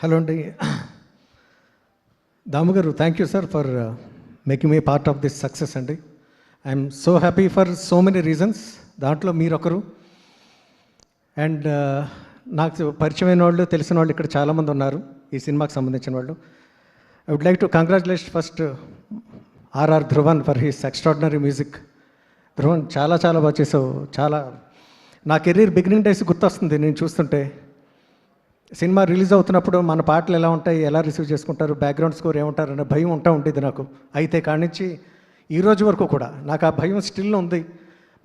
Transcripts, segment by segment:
Hello అండి. Damu garu thank you sir for making me part of this success అండి. I'm so happy for so many reasons దాంట్లో మీరొకరు. And uh, నాకు పరిచయమైన వాళ్ళు తెలిసిన వాళ్ళు ఇక్కడ చాలామంది ఉన్నారు. ఈ సినిమాకి సంబంధించిన వాళ్ళు. I would like to congratulate first R R Dhruvan for his extraordinary music Dhruvan చాలా చాలా బాగా చేసావు. చాలా నా కెరీర్ బిగినింగ్ డేస్ గుర్తొస్తుంది నేను చూస్తుంటే. సినిమా రిలీజ్ అవుతున్నప్పుడు మన పాటలు ఎలా ఉంటాయి ఎలా రిసీవ్ చేసుకుంటారు బ్యాక్గ్రౌండ్ స్కోర్ ఏమంటారు అనే భయం ఉంటా ఉండేది నాకు. అయితే కానించి ఈ రోజు వరకు కూడా నాకు ఆ భయం స్టిల్ ఉంది.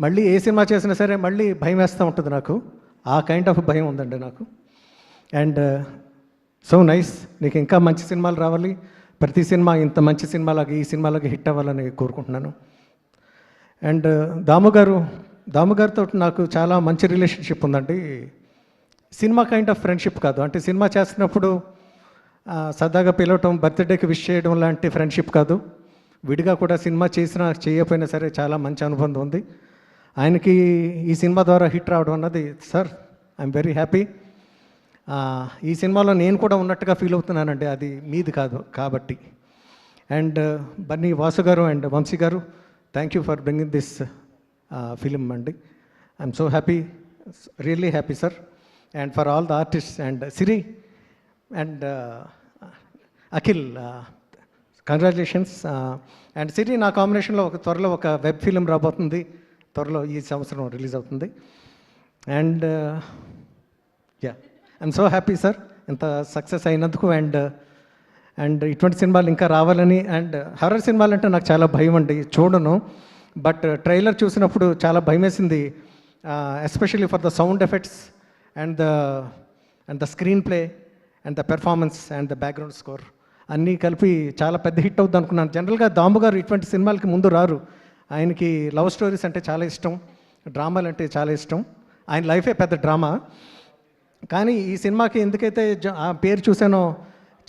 మళ్ళీ ఏ సినిమా చేసినా సరే మళ్ళీ భయం వేస్తూ ఉంటుంది నాకు. ఆ కైండ్ ఆఫ్ భయం ఉందండి నాకు. అండ్ సో నైస్ నీకు ఇంకా మంచి సినిమాలు రావాలి. ప్రతి సినిమా ఇంత మంచి సినిమాలాగా ఈ సినిమాలాగా హిట్ అవ్వాలని కోరుకుంటున్నాను. అండ్ uh, దాము గారు దాము గారితో నాకు చాలా మంచి రిలేషన్షిప్ ఉందండి. సినిమా కైండ్ ఆఫ్ ఫ్రెండ్షిప్ కాదు. అంటే సినిమా చేస్తున్నప్పుడు సరదాగా పిలవటం బర్త్డేకి విష్ చేయడం లాంటి ఫ్రెండ్షిప్ కాదు. విడిగా కూడా సినిమా చేసినా చేయకపోయినా సరే చాలా మంచి అనుబంధం ఉంది. ఆయనకి ఈ సినిమా ద్వారా హిట్ రావడం అన్నది సార్ ఐఎమ్ వెరీ హ్యాపీ ఈ సినిమాలో నేను కూడా ఉన్నట్టుగా ఫీల్ అవుతున్నానండి. అది మీది కాదు కాబట్టి. And Bunny Vasu garu and Vamshi garu thank you for bringing this film అండి. I'm so happy really happy sir and for all the artist and Siri and Akhil congratulations and Siri నా కాంబినేషన్లో ఒక త్వరలో ఒక వెబ్ ఫిలిం రాబోతుంది. త్వరలో ఈ సంవత్సరం రిలీజ్ అవుతుంది. And yeah I'm so happy sir ఇంత సక్సెస్ అయినందుకు అండ్ అండ్ uh, ఇటువంటి సినిమాలు ఇంకా రావాలని అండ్ హర్రర్ uh, సినిమాలు అంటే నాకు చాలా భయం అండి. చూడను. బట్ ట్రైలర్ uh, చూసినప్పుడు చాలా భయం వేసింది especially for the sound effects and the and the screenplay and the performance and the background score అన్నీ కలిపి చాలా పెద్ద హిట్ అవుద్ది అనుకున్నాను. జనరల్గా దాంబు గారు ఇటువంటి సినిమాలకి ముందు రారు. ఆయనకి లవ్ స్టోరీస్ అంటే చాలా ఇష్టం. డ్రామాలు అంటే చాలా ఇష్టం. ఆయన లైఫే పెద్ద డ్రామా. కానీ ఈ సినిమాకి ఎందుకైతే ఆ పేరు చూసానో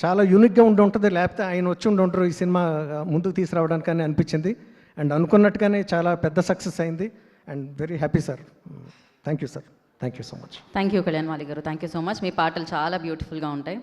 చాలా యూనిక్గా ఉండి ఉంటుంది. లేకపోతే ఆయన వచ్చి ఉండి ఉండరు ఈ సినిమా ముందుకు తీసుకురావడానికి అని అనిపించింది. అండ్ అనుకున్నట్టుగానే చాలా పెద్ద సక్సెస్ అయింది. And very happy sir. Thank you sir. Thank you so much thank you Kalyan Mali garu. Thank you so much మీ పాటలు చాలా బ్యూటిఫుల్గా ఉంటాయి.